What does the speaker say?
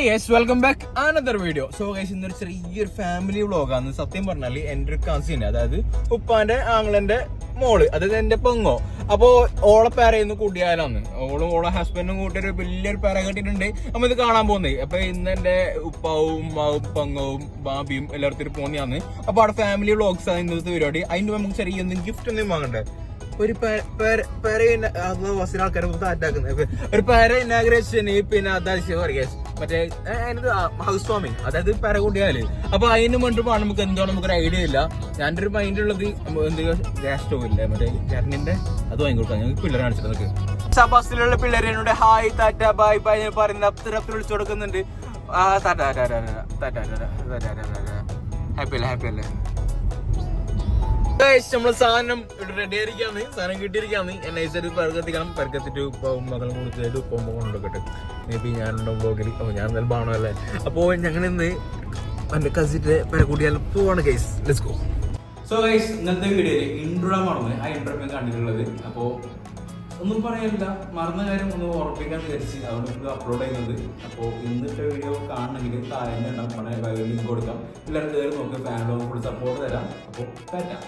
Hi yes welcome back another video so guys ഇന്നൊരു ചെറിയൊരു family വ്ളോഗാണ് സത്യം പറഞ്ഞാൽ എന്റെ ഒരു കസിൻ അതായത് ഉപ്പാന്റെ ആങ്ങളന്റെ മോൾ അതായത് എന്റെ പെങ്ങോ. അപ്പോ ഓളെ പേരയിന്ന് കൂട്ടിയാലാണ് ഓളും ഓളെ ഹസ്ബൻഡും കൂട്ടി ഒരു വലിയൊരു പേര കെട്ടിയിട്ടുണ്ട്. അപ്പൊ ഇത് കാണാൻ പോകുന്നത് അപ്പൊ ഇന്ന് എന്റെ ഉപ്പാവും ഉമ്മാവും പെങ്ങവും ബാബിയും എല്ലായിടത്തും പോകുന്നതാണ് അപ്പൊ അവിടെ ഫാമിലി വ്ളോഗ്സ് ആണ് ഇന്നത്തെ പരിപാടി. അതിന്റെ നമുക്ക് ചെറിയ എന്തെങ്കിലും ഗിഫ്റ്റ് ഒന്നും വാങ്ങണ്ടേ? ഒരു പേര- ആൾക്കാരെ താറ്റാക്കുന്നത് ഒരു പേര ഇനാഗ്രേഷന് പിന്നെ അതാ പറയുക മറ്റേ അതിനത് ഹൗസ് വാമിങ് അതായത് പേര കൂട്ടിയാൽ. അപ്പൊ അതിന് വേണ്ടി പോകാൻ നമുക്ക് എന്തോ നമുക്കൊരു ഐഡിയ ഇല്ല. ഞാൻ ഒരു മൈൻഡ് ഉള്ളത് എന്ത് ഗ്യാസ് സ്റ്റോവ് ഇല്ലേ? മറ്റേ കരണ്ടിന്റെ അത് വാങ്ങിക്കൊടുക്കാം ഞങ്ങൾക്ക് പിള്ളേരെ കാണിച്ചിട്ട് നമുക്ക് ബസ്സിലുള്ള പിള്ളേരെ എന്നോട് ഹായ് താറ്റ ബായ് ബായ് എന്ന് പറയുന്ന അത്ര വിളിച്ചു കൊടുക്കുന്നുണ്ട്. ഹാപ്പി അല്ലേ ഹാപ്പി അല്ലേ? നമ്മൾ സാധനം റെഡി ആയിരിക്കാന്ന്. സാധനം കിട്ടിയിരിക്കാന്ന്. എന്നെ ഐസൊരു പെരക്കെത്തിക്കണം. പെരക്കെത്തിട്ട് ഉപ്പവും മകളും കൊടുത്തിട്ട് ഉപ്പവും കൊണ്ടുവെക്കട്ടെ മേ ബി ഞാനുണ്ടോ ബ്ലോഗിൽ ഓ ഞാൻ എന്തായാലും ബാണോ അല്ലേ? അപ്പോൾ ഞങ്ങൾ ഇന്ന് എന്റെ കസിന്റെ പേരെ പോവാണ് guys let's go so guys ഇന്നത്തെ വീഡിയോയിൽ ഇൻട്രോ മറന്ന് ആ ഇൻട്രോ ഞാൻ കണ്ടിട്ടുള്ളത്. അപ്പോൾ ഒന്നും പറയാനില്ല മറന്ന കാര്യം ഒന്ന് ഉറപ്പിക്കാൻ വിചാരിച്ച് അവിടെ അപ്ലോഡ് ചെയ്യുന്നത്. അപ്പോൾ ഇന്നത്തെ വീഡിയോ കാണണമെങ്കിൽ താഴെ ഉണ്ടാവും നമ്മുടെ ലിങ്ക് കൊടുക്കാം. എല്ലാവരും കയറി നോക്കി. ഫാമിലി കൂടി സപ്പോർട്ട് തരാം. അപ്പോൾ പറ്റാം